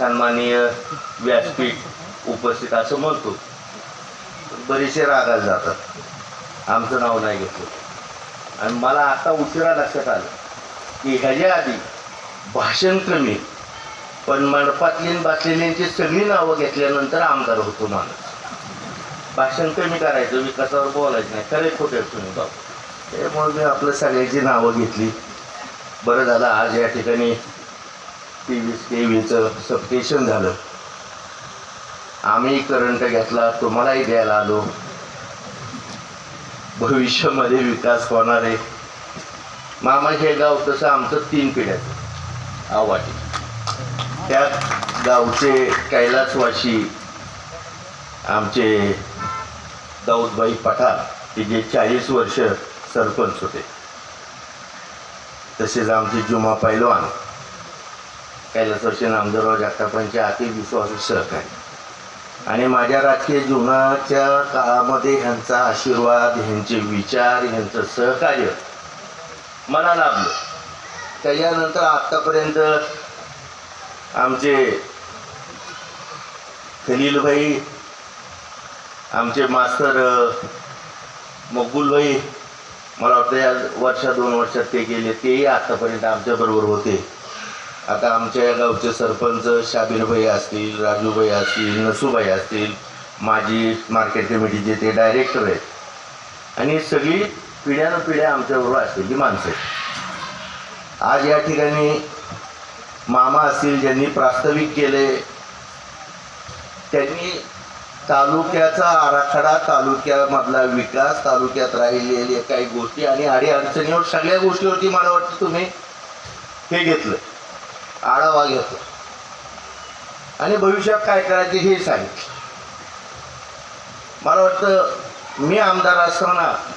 सन्माननीय व्यासपीठ उपस्थित असं म्हणतो. बरेचसे रागात जातात. आमचं नाव नाही घेतलं. आणि मला आता उशिरा लक्षात आलं की ह्याच्या आधी भाषण कमी पण मंडपातली बातलेल्यांची सगळी नावं घेतल्यानंतर आमदार होतो माणूस. भाषण कमी करायचं विकासावर बोलायचं नाही. खरे खोटे तुम्ही बाबा त्यामुळे मी आपलं सगळ्यांची नावं घेतली. बरं झालं आज या ठिकाणी तेवीस के व्हीचं सबस्टेशन झालं. आम्ही करंट घेतला तुम्हालाही द्यायला आलो. भविष्यामध्ये विकास होणार आहे. मामा हे गाव तसं आमचं तीन पिढ्यात आवाटी त्या गावचे कैलासवाशी आमचे दाऊदबाई पठार की जे चाळीस वर्ष सरपंच होते. तसेच आमचे जुमा पैलवान कैलासवासी नामदेवराव जगतापांचे अति विश्वासू सहकारी आणि माझ्या राजकीय जीवनाच्या काळामध्ये ह्यांचा आशीर्वाद ह्यांचे विचार ह्यांचं सहकार्य मला लाभलं. त्याच्यानंतर आत्तापर्यंत आमचे खलीलभाई आमचे मास्तर अ, मकबूलभाई मला वाटतं या वर्षा दोन वर्षात ते गेले तेही आत्तापर्यंत आमच्याबरोबर होते. आता आमच्या या गावचे सरपंच शाबीरभाई असतील राजूभाई असतील नसूबाई असतील माजी मार्केट कमिटीचे ते डायरेक्टर आहेत. आणि सगळी पिढ्यानं पिढ्या आमच्याबरोबर असलेली माणसं आहेत. आज या ठिकाणी मामा असतील ज्यांनी प्रास्ताविक केले त्यांनी तालुक्याचा आराखडा तालुक्यामधला विकास तालुक्यात राहिलेल्या काही गोष्टी आणि अडीअडचणीवर सगळ्या गोष्टीवरती मला वाटतं तुम्ही हे घेतलं. आढावा घेतो. आणि भविष्यात काय करायचे हे सांगितलं मला वाटतं मी आमदार असताना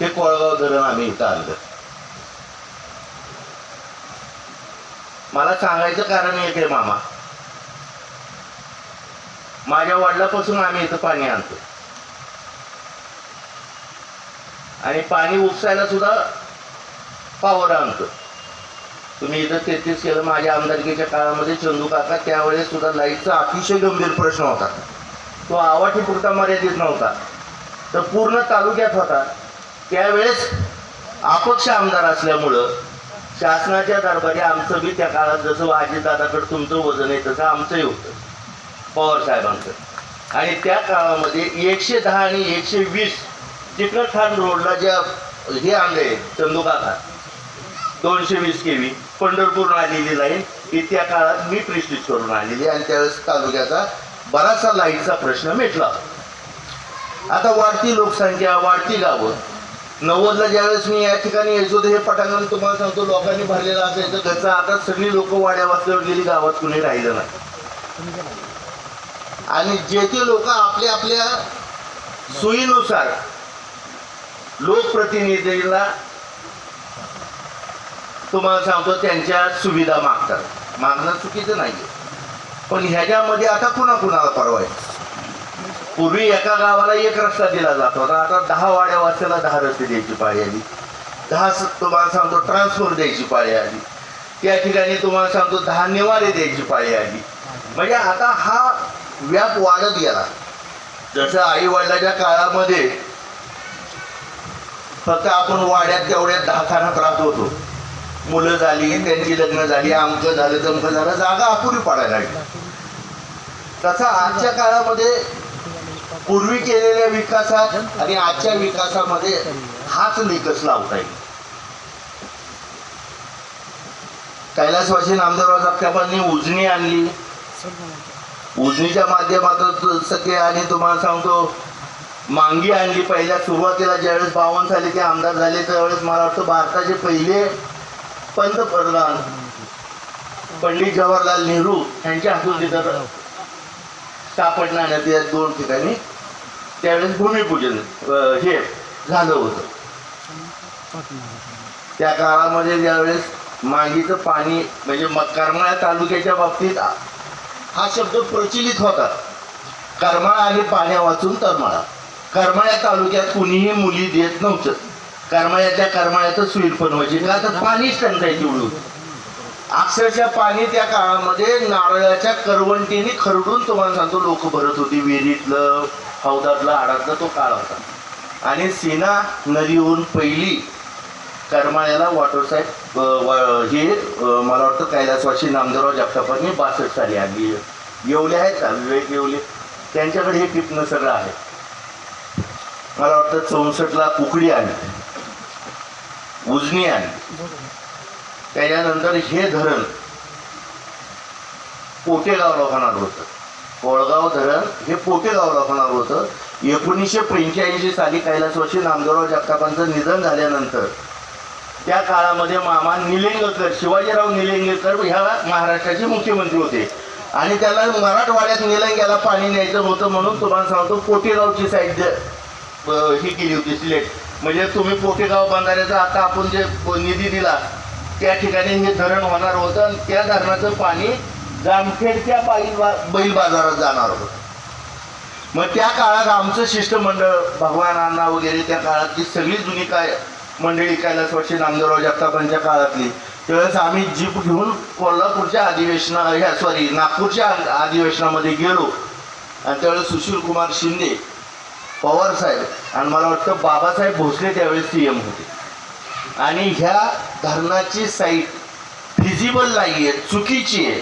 हे कोळगाव धरण आम्ही इथं आणलं. मला सांगायचं कारण येते मामा. माझ्या वडिलापासून आम्ही इथं पाणी आणतो. आणि पाणी उपसायला सुद्धा पावर आणतो. तुम्ही इथं तेहतीस केलं माझ्या आमदारकीच्या काळामध्ये चंदू काका त्यावेळेस सुद्धा लाईटचा अतिशय गंभीर प्रश्न होता. तो आवाठी पुरता मर्यादित नव्हता. तर पूर्ण तालुक्यात होता. त्यावेळेस अपक्ष आमदार असल्यामुळं शासनाच्या दरबारी आमचं बी त्या काळात जसं अजितदादाकडं तुमचं वजन आहे तसं आमचंही होतं. पवार साहेबांचं. आणि त्या काळामध्ये एकशे दहा आणि एकशे वीस चिकलठाण रोडला ज्या हे आणले चंदू काका दोनशे वीस के व्ही पंढरपूर आलेली लाईन ही त्या काळात मी प्रिस्टिज करून आणलेली आणि त्यावेळेस तालुक्याचा बराचसा लाईटचा प्रश्न मिटला. आता वाढती लोकसंख्या वाढती गावं. नव्वदला ज्यावेळेस मी या ठिकाणी यायचो हे पटांगण तुम्हाला सांगतो लोकांनी भरलेलं असायचं घरचं. आता सगळी लोक वाड्या वाचल्यावर गेली गावात कुणी राहिलं नाही. आणि जे ते लोक आपल्या आपल्या सोयीनुसार लोकप्रतिनिधीला तुम्हाला सांगतो त्यांच्या सुविधा मागतात. मागणं चुकीचं नाही पण ह्याच्यामध्ये आता पुन्हा कुणाला परवा आहे पूर्वी एका गावाला एक रस्ता दिला जात होता. आता दहा वाड्या वाचल्याला दहा रस्ते द्यायची पाळी आली. दहा स- तुम्हाला सांगतो ट्रान्सफर द्यायची पाळी आली. त्या ठिकाणी तुम्हाला सांगतो दहा निवारे द्यायची पाळी आली. म्हणजे आता हा व्याप वाढत गेला. जसं आई वडिलाच्या काळामध्ये फक्त आपण वाड्यात तेवढ्यात दहाखानात राहत होतो. मुलं झाली त्यांची लग्न झाली आमकं झालं तमकं झालं जागा अपुरी पडायला लागली. तसा आजच्या काळामध्ये पूर्वी केलेल्या विकासात आणि आजच्या विकासामध्ये हाच निकष लावता येईल. कैलासवासी नामदेवराव जगतापांनी उजनी आणली. उजनीच्या माध्यमातून सगळे आणि तुम्हाला सांगतो मांगी आणली पहिल्या सुरुवातीला ज्यावेळेस बावन्न साली ते आमदार झाले त्यावेळेस मला वाटतं भारताचे पहिले पंतप्रधान पंडित जवाहरलाल नेहरू यांच्या हातून तिथं सापडणं या दोन ठिकाणी त्यावेळेस भूमिपूजन हे झालं होतं. त्या काळामध्ये ज्यावेळेस मांगीचं पाणी म्हणजे म- करमाळा तालुक्याच्या बाबतीत हा शब्द प्रचलित होता. करमाळा आणि पाण्या वाचून तरमाळा करमाळ्या तालुक्यात कुणीही मुली देत नव्हतं. करमाळ्यातल्या करमाळ्यातच स्वीट पण का म्हणजे तर पाणीच टंचायची उडून अक्षरशः पाणी त्या काळामध्ये नारळाच्या करवंटीने खरडून तुम्हाला सांगतो लोक भरत होती. विहिरीतलं हौदातलं आडातलं तो काळ होता. आणि सीना नदीहून पहिली करमाळ्याला वॉटर साहेब हे मला वाटतं कैलासवाशी नामदेवराव जगतापांनी बासष्ट साली आली येवले आहेत का? विवेक येवले. त्यांच्याकडे हे टिपणं सगळं आहे. मला वाटतं चौसष्टला कुकडी आली. उजनी आहे त्याच्यानंतर हे धरण पोटेगाव होणार होतं. कोळगाव धरण हे पोटेगावला होणार होतं. एकोणीसशे पंच्याऐंशी साली कैलासवासी नामदेवराव जगतापांचं निधन झाल्यानंतर त्या काळामध्ये मामा निलिंगकर शिवाजीराव निलिंगकर ह्या महाराष्ट्राचे मुख्यमंत्री होते. आणि त्याला मराठवाड्यात निलंग्याला पाणी न्यायचं होतं म्हणून तुम्हाला सांगतो पोटेगावची साईड ही केली होती सिलेक्ट. म्हणजे तुम्ही पोटेगाव बंधाऱ्याचा आता आपण जे निधी दिला त्या ठिकाणी हे धरण होणार होतं आणि त्या धरणाचं पाणी जामखेडच्या बैल बा बैल बाजारात जाणार होतं. मग त्या काळात आमचं शिष्टमंडळ भगवान अण्णा वगैरे त्या काळातली सगळी जुनी काय मंडळी कैलासवासी नामदेवराव जगतापांच्या काळातली त्यावेळेस आम्ही जीप घेऊन कोल्हापूरच्या अधिवेशना ह्या सॉरी नागपूरच्या अधिवेशनामध्ये गेलो. आणि त्यावेळेस सुशील कुमार शिंदे पवार साहेब आणि मला वाटतं बाबासाहेब भोसले त्यावेळेस सी एम होते. आणि ह्या धरणाची साईट फिजिबल नाही आहे चुकीची आहे.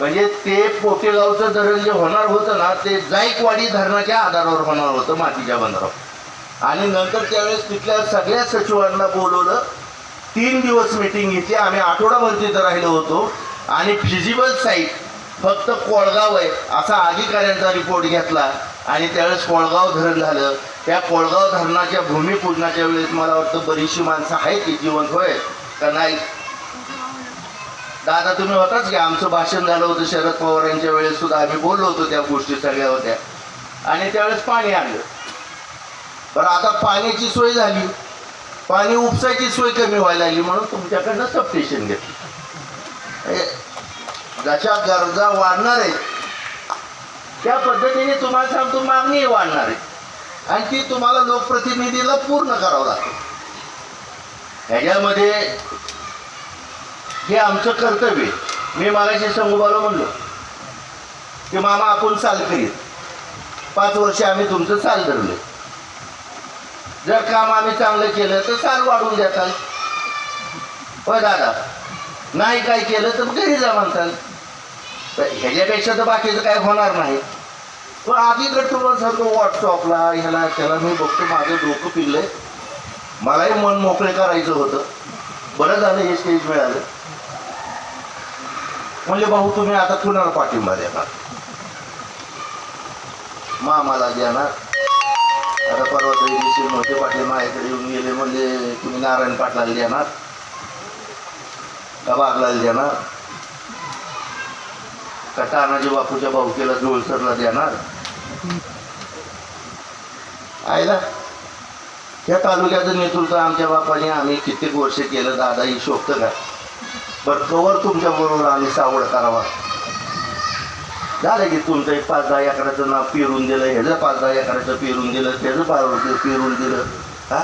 म्हणजे ते पोतेगावचं धरण जे होणार होतं ना ते जायकवाडी धरणाच्या आधारावर होणार होतं मातीच्या बंधारावर आणि नंतर त्यावेळेस तिथल्या सगळ्या सचिवांना बोलवलं. तीन दिवस मिटिंग घेतली. आम्ही आठवडाभर तिथं राहिलो होतो. आणि फिजिबल साईट फक्त कोळगाव आहे असा अधिकाऱ्यांचा रिपोर्ट घेतला. आणि त्यावेळेस कोळगाव धरण झालं. त्या कोळगाव धरणाच्या भूमिपूजनाच्या वेळेस मला वाटतं बरीचशी माणसं आहेत की जिवंत होय. का नाही दादा तुम्ही होताच की आमचं भाषण झालं होतं शरद पवार यांच्या वेळेस सुद्धा आम्ही बोललो होतो त्या गोष्टी सगळ्या होत्या. आणि त्यावेळेस पाणी आणलं. बरं आता पाण्याची सोय झाली. पाणी उपसायची सोय कमी व्हायला लागली म्हणून तुमच्याकडनं सबस्टेशन घेतलं. म्हणजे जशा गरजा वाढणार आहेत त्या पद्धतीने तुम्हाला सांगतो मागणी वाढणार आहे. आणि ती तुम्हाला लोकप्रतिनिधीला पूर्ण करावं लागतं ह्याच्यामध्ये हे आमचं कर्तव्य मी मागाशी संगोबाला म्हणलो की मामा आपण चाल करीत. पाच वर्ष आम्ही तुमचं चाल धरलं जर काम आम्ही चांगलं केलं तर चाल वाढवून द्याल हो दादा? नाही काय केलं तर घरी जा म्हणताल तर ह्याच्यापेक्षा तर बाकीचं काय होणार नाही. पण आधीकडे तुम्हाला सांगतो व्हॉट्सअपला ह्याला त्याला मी बघतो माझं डोकं पिल्लंय मलाही मन मोकळे करायचं होतं. बरं झालं हे स्टेज मिळालं. म्हणजे भाऊ तुम्ही आता कुणाला पाठिंबा देणार मामाला देणार आता परवा दिवशी मोठे पाटील माझ्याकडे येऊन गेले म्हणजे तुम्ही नारायण पाटलाला देणार का बागलाला देणार का तानाजी बापूच्या भाऊकेला जुळसरला देणार. आयला या तालुक्याचं नेतृत्व आमच्या बापाने आम्ही कित्येक वर्ष केलं दादा ही शोभतं का? बरं कवर तुमच्या बरोबर आम्ही सावड करावा. झालं की तुमचं एक पाच दहा एकराचं नाव पेरून दिलं ह्याचं पाच दहा एकराचं पेरून दिलं त्याचं पाच पेरून दिलं हा?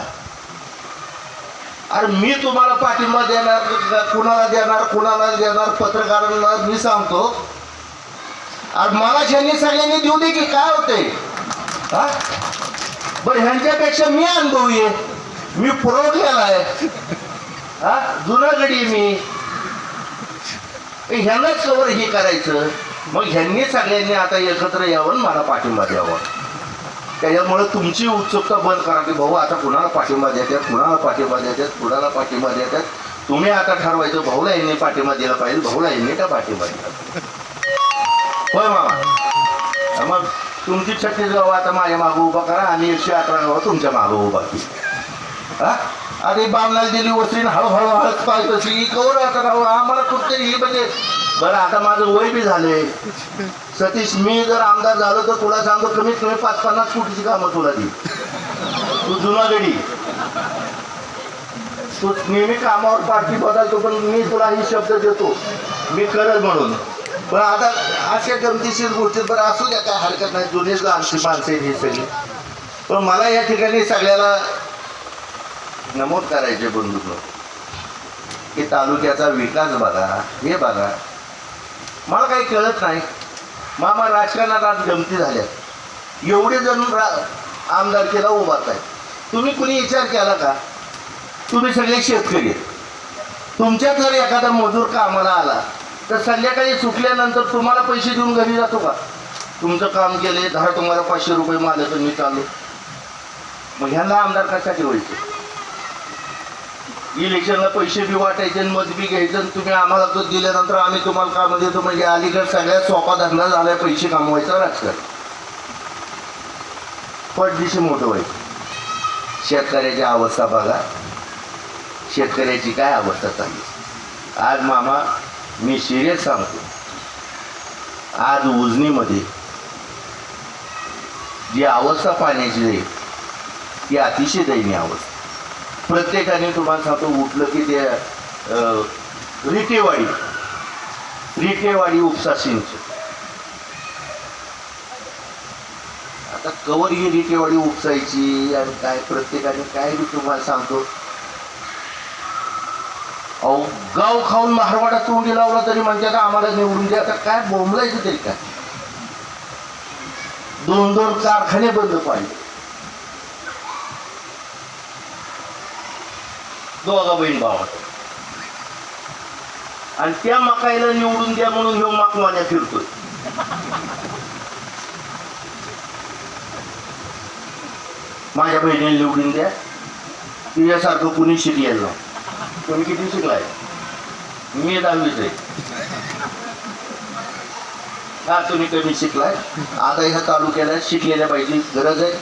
अरे मी तुम्हाला पाठिंबा देणार कुणाला देणार कुणाला देणार पत्रकारांना मी सांगतो मला ज्यांनी सगळ्यांनी देऊ दे की काय होते हा? बरं ह्यांच्यापेक्षा मी अनुभवी आहे. मी पुरवठ्याला आहे. हा? जुनागडी आहे मी. ह्यांनाच कवर हे करायचं. मग ह्यांनी सगळ्यांनी आता एकत्र यावं आणि मला पाठिंबा द्यावा. त्याच्यामुळे तुमची उत्सुकता बंद करा की भाऊ आता कुणाला पाठिंबा देतात कुणाला पाठिंबा देतात कुणाला पाठिंबा देतात? तुम्ही आता ठरवायचं भाऊला यांनी पाठिंबा दिला पाहिजे भाऊला यांनी का पाठिंबा दिला? पाहिजे. होय मामा. मग तुमची छत्तीस गाव आता माझ्या मागं उभा करा आणि एकशे अकरा गावं तुमच्या मागं उभा हा अरे बामलाल दिली वस्त्री हळूहळू हळद पाहिजे तशी कवर आता राहू आम्हाला कुठतरी ही म्हणजे? बरं आता माझं वय बी झालंय सतीश मी जर आमदार झालो तर तुला सांगतो कमीत कमी पाच पन्नास कोटीची कामं तुला दी. तू जुना गडी. तू नेहमी कामावर पाठी बदलतो पण मी तुला ही शब्द देतो. मी करत म्हणून. पण आता अशा गमतीशीर गोष्टी बरं असू द्या काय हरकत नाही. जुनीच आमची माणसं आहेत ही सगळी. पण मला या ठिकाणी सगळ्याला नमूद करायचे बंधू की तालुक्याचा विकास बघा हे बघा. मला काही कळत नाही. मामा राजकारणात आज गमती झाल्या. एवढे जण रा आमदारकीला उभारत आहेत तुम्ही कुणी विचार केला का? तुम्ही सगळे शेतकरी आहेत. तुमच्यात जर एखादा मजूर कामाला आला तर संध्याकाळी सुटल्यानंतर तुम्हाला पैसे देऊन घरी जातो का? तुमचं काम केले दहा तुम्हाला पाचशे रुपये मारले तर मी चालू मग ह्यांना आमदार कशासाठी व्हायचं? इलेक्शनला पैसे बी वाटायचे आणि मत बी घ्यायचं आणि तुम्ही आम्हाला तो दिल्यानंतर आम्ही तुम्हाला काम देतो. म्हणजे अलीकडे सगळ्यात सोपा धंदा झालाय पैसे कमवायचा राजकारण. पटदिशी मोठं व्हायचं. शेतकऱ्याची अवस्था बघा. शेतकऱ्याची काय अवस्था चालली? आज मामा मी सिरियस सांगतो. आज उजनीमध्ये जी अवस्था पाण्याची आहे ती अतिशय दयनीय अवस्था. प्रत्येकाने तुम्हाला सांगतो उठलं की ते रिटेवाडी रिटेवाडी उपसा सिंचन. आता कवर ही रिटेवाडी उपसायची आणि काय प्रत्येकाने काय मी तुम्हाला सांगतो अहो गाव खाऊन महारवाडा तोंडी लावला तरी म्हणते का आम्हाला निवडून द्या. तर काय बोंबलायचं तरी काय? दोन दोन कारखाने बंद पाहिजे. दोघा बहीण भावात आणि त्या मकाईला निवडून द्या म्हणून ह्यो माझ्या फिरतोय. माझ्या बहिणीला निवडून द्या. तिच्यासारखं कुणी शिकलेलं नाही तुम्ही किती शिकलाय मी दहावीच आहे हा तुम्ही कमी शिकलाय? आता ह्या तालुक्याला शिकलेल्या पाहिजे गरज आहे.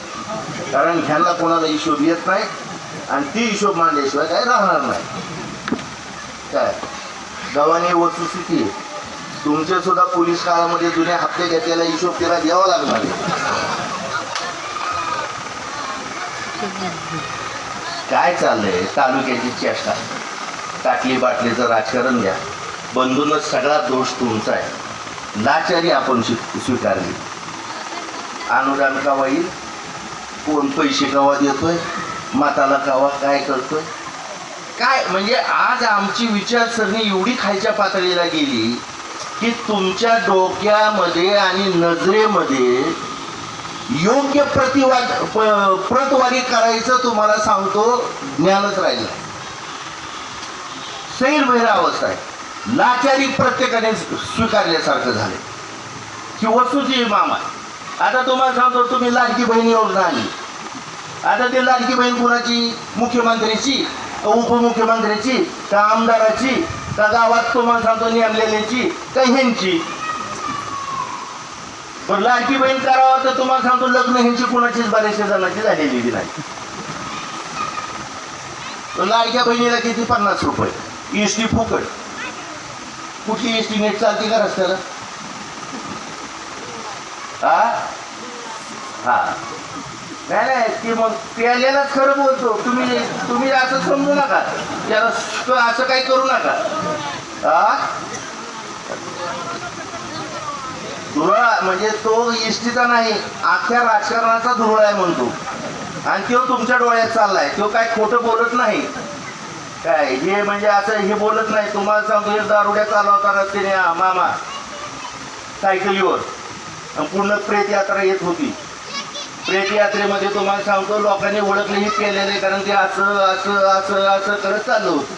कारण ह्यांना कोणाला हिशोब येत नाही आणि ती हिशोब मांडल्याशिवाय काय राहणार नाही. काय? गव्हाने वस्तुस्थिती आहे. तुमचे सुद्धा पोलीस काळामध्ये जुने हप्ते घेतलेला हिशोब त्याला द्यावा लागणार काय चाललंय तालुक्याची चेष्टा? टाकली बाटलीचं राजकारण घ्या. बंधूनच सगळा दोष तुमचा आहे. लाचारी आपण स्वी- स्वीकारली. अनुदान कवा येईल? कोण पैसे कवा देतोय? माताला कवा काय करतोय? काय म्हणजे आज आमची विचारसरणी एवढी खायच्या पातळीला गेली की तुमच्या डोक्यामध्ये आणि नजरेमध्ये योग्य प्रतिवाद प्रतवारी करायचं तुम्हाला सांगतो ज्ञानच राहिलं सैर बहिरा अवस्था आहे. लाचारी प्रत्येकाने स्वीकारल्यासारखं झाले की वस्तूची मामा आता तुम्हाला सांगतो तुम्ही लाडकी बहीण योजना आली आता ते लाडकी बहीण कुणाची? मुख्यमंत्र्याची का उपमुख्यमंत्र्याची का आमदाराची का गावात तुम्हाला सांगतो नेमलेल्याची का ह्यांची? पण लाडकी बहीण करावं तर तुम्हाला सांगतो लग्न ह्यांची कुणाचीच बऱ्याचशा जणांची झालेली नाही. लाडक्या बहिणीला किती पन्नास रुपये? एस टी फुकट. कुठली एस टी नेट चालते का रस्त्याला? हा हा. नाही नाही ते मग त्यालाच खरं बोलतो. तुम्ही तुम्ही असं समजू नका. त्याला असं काही करू नका. हा धुरळा म्हणजे तो इष्टीचा नाही अख्ख्या राजकारणाचा धुरळा आहे म्हणतो. आणि तो तुमच्या डोळ्यात चाललाय. तो काय खोटं बोलत नाही. काय हे म्हणजे असं हे बोलत नाही. तुम्हाला सांगतो हे दारुड्या चालवता रस्त्याने मामा. सायकलीवर. पूर्ण प्रेत यात्रा येत होती. प्रेत यात्रेमध्ये तुम्हाला सांगतो लोकांनी ओळखले हे नाही कारण ते असं असं असं असं करत चाललं होतं.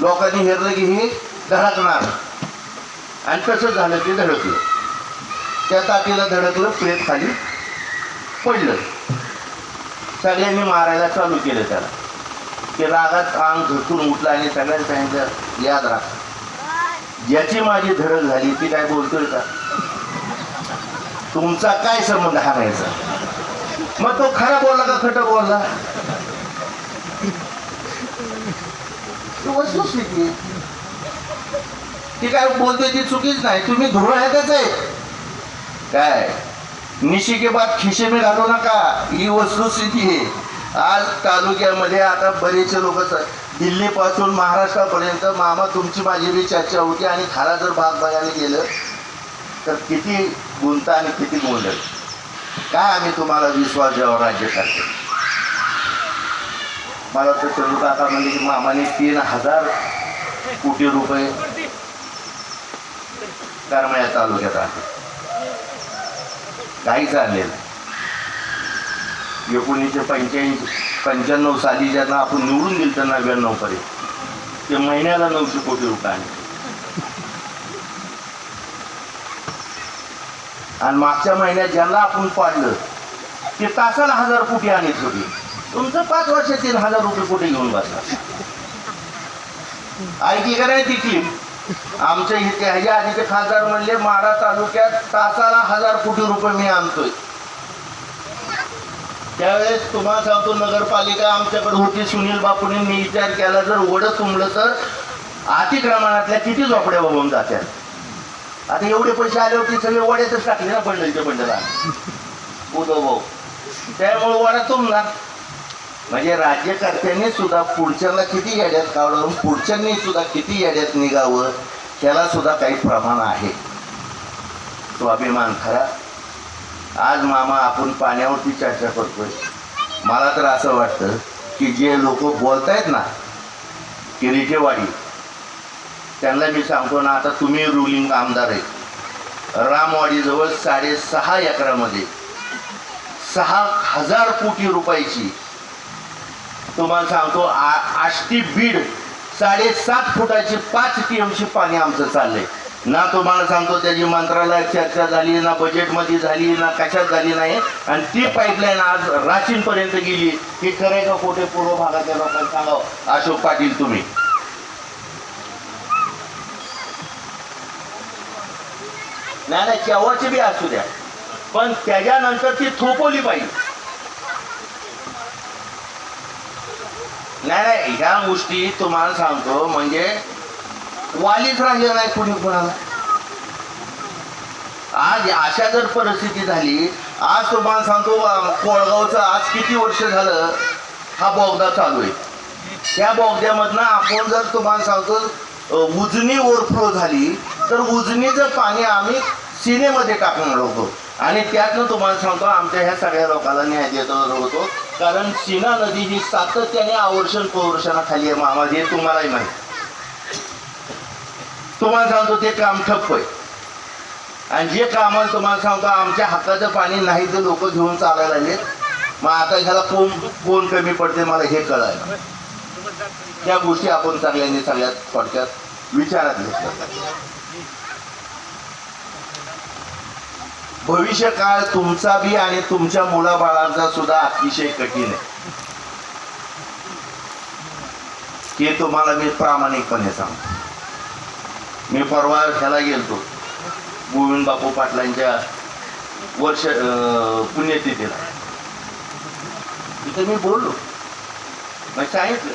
लोकांनी हेरलं की हे धडकणार. आणि कसं झालं ते धडकलं. त्या ताटीला धडकलं प्रेत खाली पडलं. सगळ्यांनी मारायला चालू केलं त्याला. रागात अंग झटून उठलं आणि सगळ्यांनी सांगितलं याद राखा ज्याची माझी धडक झाली ती काय बोलतोय का? तुमचा काय संबंध हाणायचा मग तो खरा बोलला का खोटं बोलला? तो काय बोलते ती चुकीच नाही. तुम्ही धुरळ्यातच आहे काय? निशी के बाद खिशे में घालू नका. ही वस्तुस्थिती आहे. आज तालुक्यामध्ये आता बरेचसे लोक दिल्लीपासून महाराष्ट्रापर्यंत मामा तुमची माझी बी चर्चा होती आणि खाला जर भाग बघायला गेलं तर किती गुंता आणि किती गोंधळ काय आम्ही तुम्हाला विश्वास द्यावा राज्य करतो मला तर चंद्रकाका म्हणजे की मामाने तीन हजार कोटी रुपये करमाळ्या तालुक्यात आहे काही चाललेलं एकोणीसशे पंच्याऐंशी पंच्याण्णव साली ज्यांना आपण निवडून दिलं तर नव्याण्णव पर्यंत. ते महिन्याला नऊशे कोटी रुपये आणले. आणि मागच्या महिन्यात ज्यांना आपण पाडलं ते तासाला हजार कोटी आणत होते. तुमचं पाच वर्ष तीन हजार रुपये कुठे घेऊन बसला. ऐकी का नाही ती क्लिप आमच्या इथे ह्याच्या आधीचे खासदार म्हणले माडा तालुक्यात तासाला हजार कोटी रुपये मी आणतोय. त्यावेळेस तुम्हाला सांगतो नगरपालिका आमच्याकडे होती सुनील बापूने मी विचार केला जर वडं तुंबलं तर अतिक्रमणातल्या किती झोपड्या बघून जात्यात? आता एवढे पैसे आले होते सगळे वड्यातच टाकले ना बंडलच्या बंडला उदो भाऊ. त्यामुळे वडा तुंबणार. म्हणजे राज्यकर्त्यांनी सुद्धा पुढच्याला किती याड्यात कावडावून पुढच्यांनी सुद्धा किती याड्यात निघावं त्याला सुद्धा काही प्रमाण आहे. स्वाभिमान खरा. आज मामा आपण पाण्यावरती चर्चा करतोय. मला तर असं वाटतं की जे लोक बोलतायत ना किरीचेवाडी त्यांना मी सांगतो ना आता तुम्ही रुलिंग आमदार आहे. रामवाडीजवळ साडेसहा एकरामध्ये सहा हजार कोटी रुपयाची तुम्हाला सांगतो आ- आष्टी बीड साडेसात फुटाची पाच टी एमची पाणी आमचं चाललंय. ना तुम्हाला सांगतो त्याची मंत्रालयात चर्चा झाली ना बजेटमध्ये झाली ना कशात झाली नाही. आणि ती पाईपलाईन आज राशींपर्यंत गेली. की खरंय का कुठे पूर्व भागातल्या लोकांना सांगावं अशोक पाटील तुम्ही. नाही नाही केव्हाची बी असू द्या. पण त्याच्यानंतर ती थोपवली पाहिजे नाही नाही ह्या गोष्टी तुम्हाला सांगतो. म्हणजे वालीच राहिलं नाही कुणी कुणाला. आज अशा जर परिस्थिती झाली आज तुम्हाला सांगतो कोळगावचं आज किती वर्ष झालं हा बोगदा चालू आहे. त्या बोगद्यामधनं आपण जर तुम्हाला सांगतो उजनी ओव्हरफ्लो झाली तर उजनीचं पाणी आम्ही सिनेमध्ये टाकून होतो. आणि त्यातनं तुम्हाला सांगतो आमच्या ह्या सगळ्या लोकांना न्याय देत होतो. कारण सीना नदी ही सातत्याने आवर्षण प्रवर्षणाखाली आहे मामा हे तुम्हालाही माहिती. तुम्हाला सांगतो ते काम ठप्प आहे. आणि जे काम तुम्हाला सांगतो आमच्या हाताचं पाणी नाही ते लोक घेऊन चालायला लागलेत. मग आता ह्याला कोण कोण कमी पडते मला हे कळायला. त्या गोष्टी आपण चांगल्याने सगळ्यात थोडक्यात विचारात घेतल्या भविष्य काळ तुमचा बी आणि तुमच्या मुलाबाळांचा सुद्धा अतिशय कठीण आहे. हे तुम्हाला मी प्रामाणिकपणे सांगतो. मी परवा ह्याला गेलतो. गोविंद बापू पाटलांच्या वर्ष पुण्यतिथीला. तिथे मी बोललो. मी सांगितलं.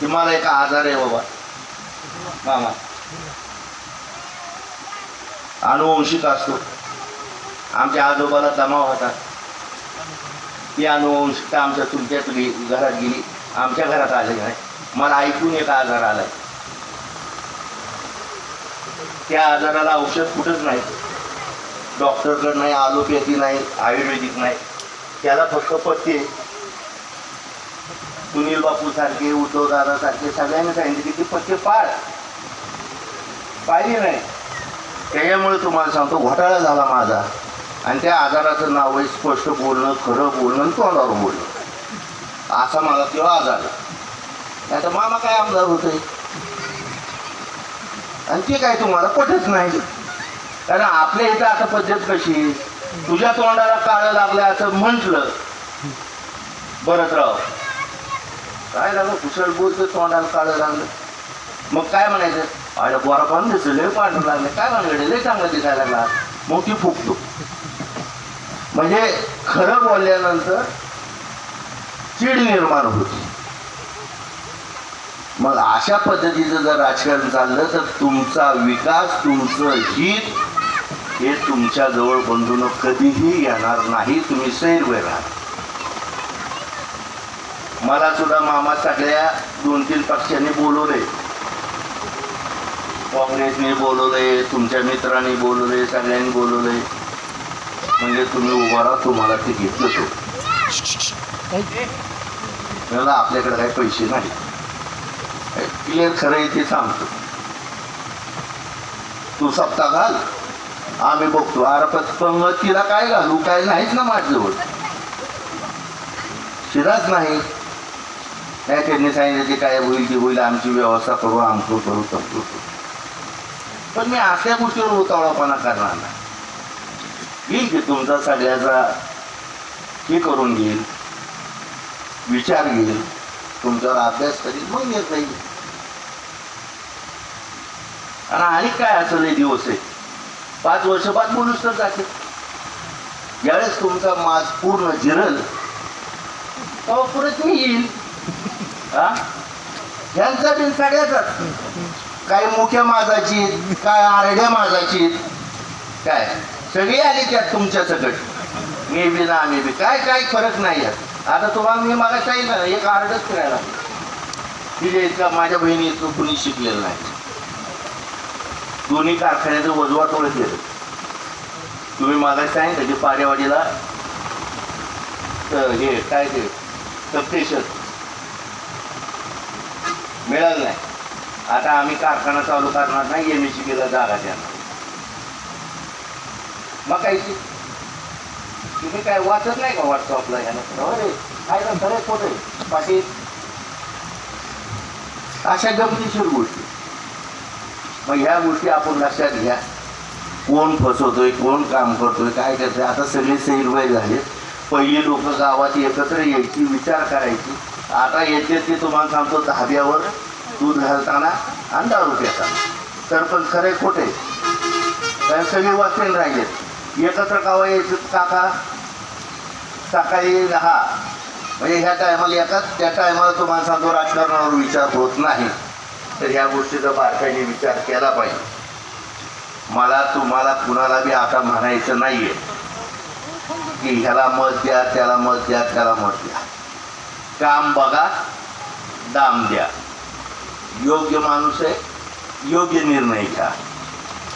की मला एक आजार आहे बाबा. मामा. अनुवंशिक असतो. आमच्या आजोबाला जमाव होता. ती अनुवंशिकता आमच्या तुमच्यातली घरात गेली. आमच्या घरात आली नाही. मला ऐकून एक आजार आलाय. त्या आजाराला औषध कुठंच नाही. डॉक्टरकडे नाही आलोपॅथी नाही आयुर्वेदिक नाही. त्याला फक्त पथ्य आहे. सुनील बापू सारखे उद्धव दादा सारखे सगळ्यांनी सांगितले की पत्ते पाळ पाहिली नाही. त्याच्यामुळे तुम्हाला सांगतो घोटाळा झाला माझा. आणि त्या आजाराचं नाव आहे स्पष्ट बोलणं खरं बोलणं आणि तोंडावर बोलणं. असा मला तेव्हा आजार. आहे आता मामा काय आमदार होतोय आणि ते काय तुम्हाला पटत नाही. कारण आपल्या इथं आता पद्धत कशी तुझ्या तोंडाला काळं लागलं असं म्हटलं. भरतराव राव. काय लागलं कुशल बोलतो तोंडाला काळं लागलं. मग काय म्हणायचं? अरे बोरा पण दिसलं? लय पांढरं लागलं. काय म्हणलं लय चांगलं दिसायला लागला मग ती फुकतो म्हणजे खरं बोलल्यानंतर चीड निर्माण होती. मग अशा पद्धतीचं जर राजकारण चाललं तर तुमचा विकास तुमचं हित हे तुमच्या जवळ बंधून कधीही येणार नाही. तुम्ही सैरवे राहा. मला सुद्धा मामा सगळ्या दोन तीन पक्षांनी बोलवले काँग्रेसने बोलवले तुमच्या मित्रांनी बोलवले सगळ्यांनी बोलवले म्हणजे तुम्ही उभा राहा तुम्हाला ते घेतलं तो. मला आपल्याकडे काही पैसे नाही क्लिअर खरं आहे ते सांगतो. तू सप्ताह घाल आम्ही बघतो. अरे पण पंगतीला काय घालू काय नाहीच ना माझ्याजवळ. शिराच नाही. काय त्यांनी सांगितलं की काय होईल ते होईल आमची व्यवस्था करू आमचं करू तमकू करू. पण मी अशा गोष्टीवर उतावळापणा करणार नाही. येईल की तुमचा सगळ्याचा हे करून घेईल विचार घेईल. तुमच्यावर अभ्यास करील मग येत नाही आणि आणि काय असं नाही दिवस आहे? पाच वर्ष बाद बोलूच तर जाते. ज्यावेळेस तुमचा मास पूर्ण जिरल. तेव्हा परत मी येईल. हा? ह्यांचा बिन सगळ्याचाच. काही मुख्य माझाची काय आरड्या माझाची काय? सगळी आली त्यात तुमच्या सकट. मी बी ना आम्ही बी. काय काय फरक नाही आहे आता तुम्हाला मी मला काही ना एक आरडच करायला. तिथे इतका माझ्या बहिणी इतकं कुणी शिकलेलं नाही. दोन्ही कारखान्याचं वजवाट ओळख केलं. तुम्ही मागा सांगितलं की पारेवाडीला हे काय ते सबस्टेशन मिळालं नाही. आता आम्ही कारखाना चालू करणार नाही एम एस केला जागा त्यांना मग काही तुम्ही काय वाचत नाही का व्हॉट्सअपला यानं हो काय ना खरं खोटं आहे? पाटील अशा गमतीशीर गोष्टी. मग ह्या गोष्टी आपण लक्षात घ्या. कोण फसवतोय कोण काम करतोय काय करतोय आता सगळे सैरवय झाले पहिली लोक गावात एकत्र यायची विचार करायची. आता येते ते तुम्हाला सांगतो धाब्यावर दूध घालताना आणि दारू पिताना तर पण खरे खोटे. कारण सगळे वाचून राहिलेत. एकत्र गावा यायचं काका सकाळी दहा. म्हणजे ह्या टायमाला एकाच त्या टायमाला तुम्हाला सांगतो राजकारणावर विचार होत नाही. तर ह्या गोष्टीचा बारकाईने विचार केला पाहिजे. मला तुम्हाला कुणाला बी आता म्हणायचं नाहीये. की ह्याला मत द्या त्याला मत द्या त्याला मत द्या. काम बघा दाम द्या. योग्य माणूस आहे योग्य निर्णय घ्या.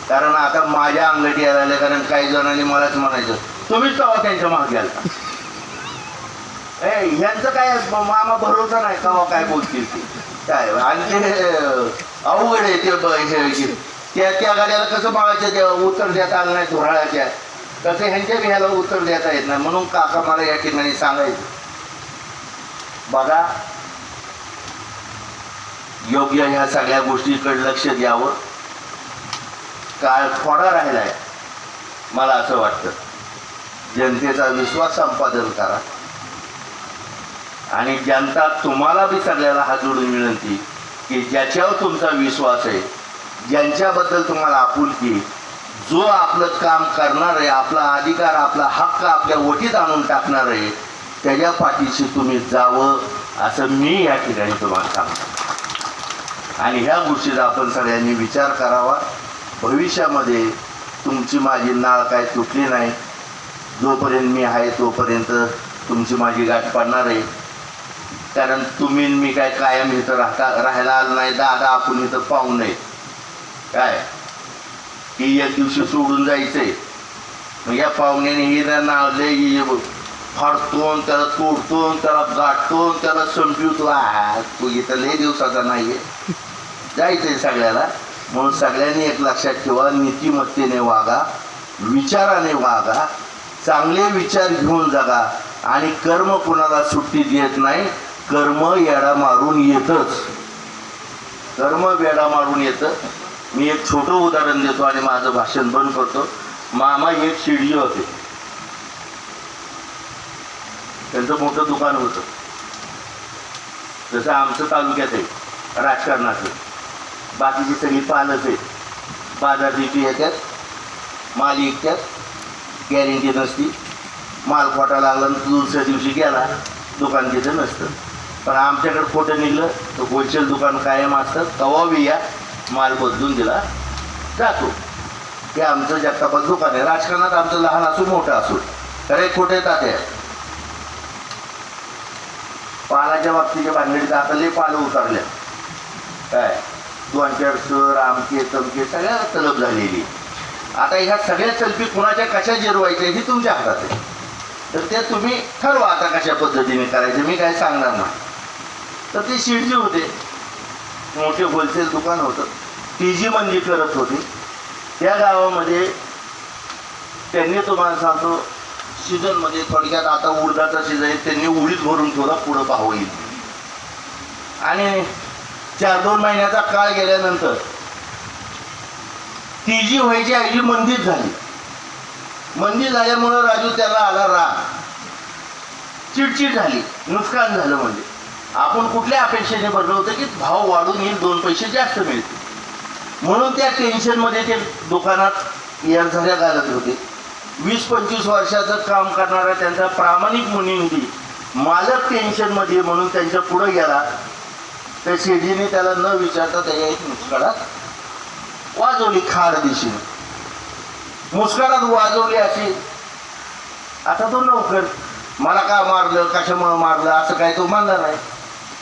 कारण आता माझ्या अंगठी यायला कारण काही जणांनी मलाच म्हणायचं तुम्हीच कवा हो त्यांच्या मागे ए ह्यांचं काय मामा भरोसा नाही कवा हो काय बोलतील ते? काय आणखी अवघड आहे ते ब- हे- त्या त्या गाड्याला कसं मागायचं ते? उत्तर देता आलं नाही धुराळाच्या कसं ह्यांच्या ह्याला उत्तर देता येत नाही. म्हणून काका मला या ठिकाणी सांगायचं. बघा योग्य ह्या सगळ्या गोष्टीकडे लक्ष द्यावं. काळ थोडा राहिलाय मला असं वाटतं. जनतेचा विश्वास संपादन करा. आणि जनता तुम्हाला बी सगळ्याला हात जोडून विनंती की ज्याच्यावर तुमचा विश्वास आहे ज्यांच्याबद्दल तुम्हाला आपुलकी जो आपलं काम करणार आहे आपला अधिकार आपला हक्क आपल्या वटीत आणून टाकणार आहे त्याच्या पाठीशी तुम्ही जावं असं मी या ठिकाणी तुम्हाला सांगतो. आणि ह्या गोष्टीचा आपण सगळ्यांनी विचार करावा. भविष्यामध्ये तुमची माझी नाळ काय तुटली नाही. जोपर्यंत मी आहे तोपर्यंत तुमची माझी गाठ पडणार आहे. कारण तुम्ही न मी काय कायम इथं राहता राहायला आलं नाही दादा आपण इथं पाहू नये. काय? की एक दिवशी सोडून जायचंय. मग या पाहुण्याने हिरा नावले फाडतो त्याला तोडतो त्याला गाठतो त्याला संपवतो आ, तू इथं लय दिवसाचा नाहीये. जायचंय सगळ्याला. म्हणून सगळ्यांनी एक लक्षात ठेवा नीतिमत्तेने वागा विचाराने वागा चांगले विचार घेऊन जगा. आणि कर्म कुणाला सुट्टी देत नाही कर्म येडा मारून येतच. कर्म वेडा मारून येतं. मी एक छोटं उदाहरण देतो आणि माझं भाषण बंद करतो. मामा एक शिडी होते. त्यांचं मोठं दुकान होतं. जसं आमचं तालुक्यात आहे राजकारणाचं. बाकीची सगळी पालच आहे बाजार दिवशी येतात माल विकतात गॅरंटी नसती. माल खोटा लागला दुसऱ्या दिवशी गेला दुकान तिथं नसतं. पण आमच्याकडे खोटं निघलं? तर होलसेल दुकान कायम असतं. तवा बी या. माल बदलून दिला. जातो. ते आमचं जगतापात दुकान आहे. राजकारणात आमचं लहान असू मोठं असो. खरे खोटे ताते पालाच्या बाबतीच्या भानगडीत आता लय पालं उतरल्या काय? दोन सर आमके तमके सगळ्या तलब झालेली. आता ह्या सगळ्या तलपी कुणाच्या कशा जिरवायच्या ही तुमच्या हातात आहे. तर ते तुम्ही ठरवा आता कशा पद्धतीने करायचं. मी काय सांगणार नाही. तर ते शिडजी होते. मोठे होलसेल दुकान होतं. टी जी मंदी करत होती. त्या गावामध्ये त्यांनी तुम्हाला सांगतो सीझनमध्ये थोडक्यात आता उडदाचा सीझन आहे. त्यांनी उडीद भरून थोडा पुढं पाहू येईल. आणि चार दोन महिन्याचा काळ गेल्यानंतर ती जी व्हायची आयजी मंदीच झाली. मंदी झाल्यामुळं राजू त्याला आला राग. चिडचिड झाली. नुकसान झालं म्हणजे. आपण कुठल्या अपेक्षेने भरलं होतं की भाव वाढून येईल दोन पैसे जास्त मिळतील? म्हणून त्या टेन्शनमध्ये ते दुकानात झाल्या घालत होते. वीस पंचवीस वर्षाचं काम करणारा त्यांचा प्रामाणिक मुनिंदी मालक टेन्शनमध्ये म्हणून त्यांच्या पुढं गेला. तर शेजीने त्याला न विचारता त्याच्या एक मुस्काळात वाजवली खाड दिशेने. मुस्कडात वाजवली अशी आता तो नोकर मला का मारलं कशामुळं मारलं असं काय तो मानला नाही?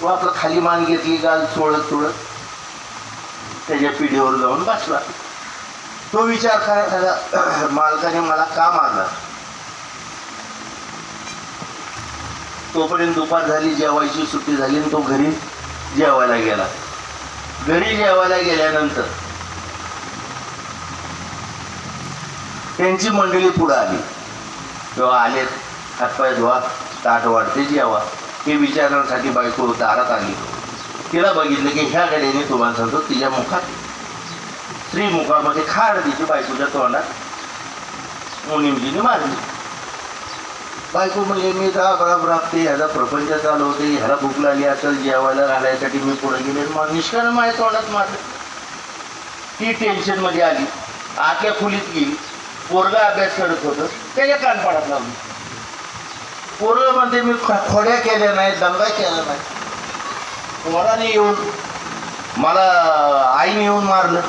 तो आपलं खाली मान घेतली गाल चोळत चोळत. त्याच्या पिढीवर जाऊन बसला. तो विचार करायला मालकाने मला का मारला? तोपर्यंत दुपार झाली जेवायची सुट्टी झाली आणि तो घरी जेवायला गेला. घरी जेवायला गेल्यानंतर त्यांची मंडळी पुढं आली. तेव्हा आलेत हातपाय धुवा ताट वाढते जेवा. हे विचारण्यासाठी बायको दारात आली. तिला बघितलं की ह्या गाड्याने तुम्हाला सांगतो तिच्या मुखात स्त्रीमुखामध्ये खाड तिची बायकोच्या तोंडात. मुनिमजीने मारली. बायको म्हणजे मी राब राबते ह्याचा प्रपंच चालू होते ह्याला भूक लागली असेल जेवायला घालायसाठी मी पुढे गेले मग निष्कारण माझ्या तोंडात मारलं. ती टेन्शनमध्ये आली. आतल्या खोलीत गेली. पोरगा अभ्यास करत होतं. त्याच्या कानपाडात लावली पोरग मी खोड्या केल्या नाही दंगा केला नाही. वराने येऊन मला आईने येऊन मारलं.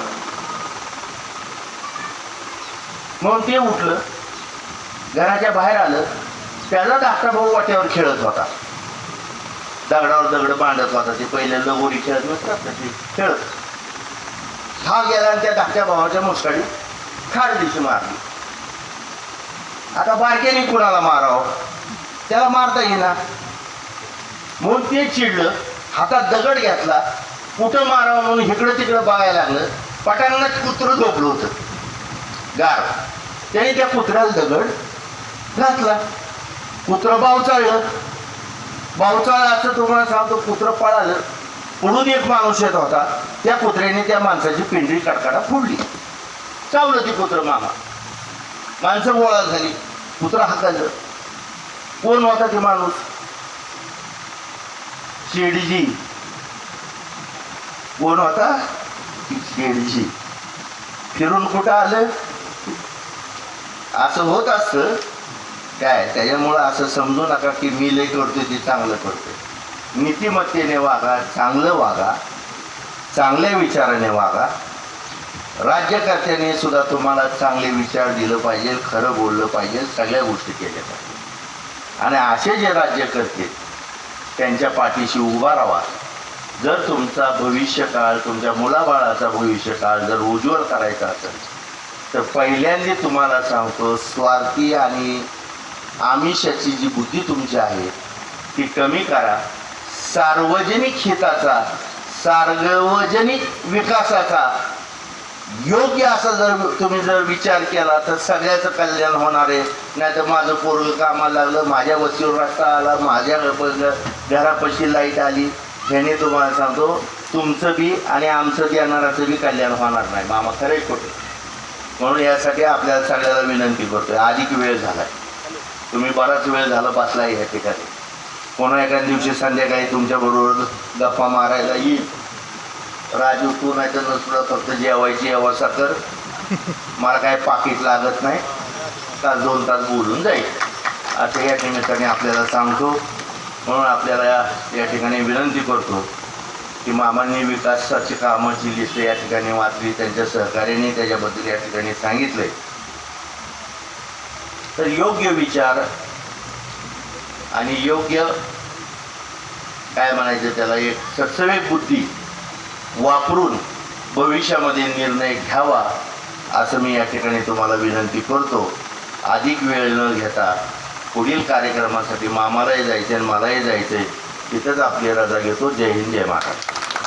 म्हणून ते उठलं घराच्या बाहेर आलं. त्याला धाकटा भाऊ वाट्यावर खेळत होता. दगडावर दगड बांधत होता. ते पहिले लगोरी खेळत नसतात ते खेळत. हा गेला आणि त्या धाकट्या भावाच्या मुसकाडी खाड दिशी मारली. आता बारक्याने कुणाला मारावं? त्याला मारता येईना. म्हणून ते चिडलं हातात दगड घेतला कुठं मारावं म्हणून इकडं तिकडं बघायला लागलं. पटांगणात कुत्रं झोपलं होतं. गार. त्याने त्या कुत्र्याला दगड घातला. कुत्रं बावचाळलं बावचाळलं असं तुम्हाला सांगतो कुत्रं पळालं. पुढून एक माणूस येत होता. त्या कुत्र्याने त्या माणसाची पिंढरी कडकडा फोडली. चावलं ती कुत्र मामा. माणसं गोळा झाली. कुत्रं हाकालं कोण होता ते माणूस? शेडीजी. कोण होता? शेडीजी. फिरून कुठं आलं? असं होत असतं. काय त्याच्यामुळं असं समजू नका की मी लय करतोय ते चांगलं करतोय. नीतिमत्तेने वागा चांगलं वागा. चांगल्या विचाराने वागा. राज्यकर्त्याने सुद्धा तुम्हाला चांगले विचार दिलं पाहिजे खरं बोललं पाहिजे सगळ्या गोष्टी केल्या पाहिजे. आणि असे जे राज्य करतील त्यांच्या पाठीशी उभा राहा. जर तुमचा भविष्यकाळ तुमच्या मुलाबाळाचा भविष्यकाळ जर उज्ज्वल करायचा असेल तर पहिल्यांदा तुम्हाला सांगतो स्वार्थी आणि आमिषाची जी बुद्धी तुमची आहे ती कमी करा. सार्वजनिक हिताचा सार्वजनिक विकासाचा योग्य असा जर तुम्ही जर विचार केला तर सगळ्याचं कल्याण होणार आहे. नाही तर माझं पोरग कामाला लागलं माझ्या वस्तीवर रस्ता आला माझ्या घरापाशी लाइट आली. ह्याने तुम्हाला सांगतो तुमचं बी आणि आमचं देणाराचं बी कल्याण होणार नाही. मामा खरंच खोटे. म्हणून यासाठी आपल्याला सगळ्याला विनंती करतोय. अधिक वेळ झालाय. तुम्ही बराच वेळ झाला बसलाय या ठिकाणी. कोणा एका दिवशी संध्याकाळी तुमच्याबरोबर गप्पा मारायला येईल. राजू तू नाही तर तुला फक्त जेवायची अवस्था कर. मला काय पाकिट लागत नाही. तास दोन तास बोलून जाईल. असं या निमित्ताने आपल्याला सांगतो. म्हणून आपल्याला या ठिकाणी विनंती करतो की मामांनी विकासाची कामाची लिस्ट या ठिकाणी वाचली त्यांच्या सहकार्याने त्याच्याबद्दल या ठिकाणी सांगितले. तर योग्य विचार आणि योग्य काय म्हणायचं त्याला? एक सत्सविक बुद्धी. वापरून भविष्यामध्ये निर्णय घ्यावा असं मी या ठिकाणी तुम्हाला विनंती करतो. अधिक वेळ न घेता पुढील कार्यक्रमासाठी मामालाही जायचं आणि मलाही जायचं आहे तिथंच आपली रजा घेतो. जय हिंद जय महाराष्ट्र.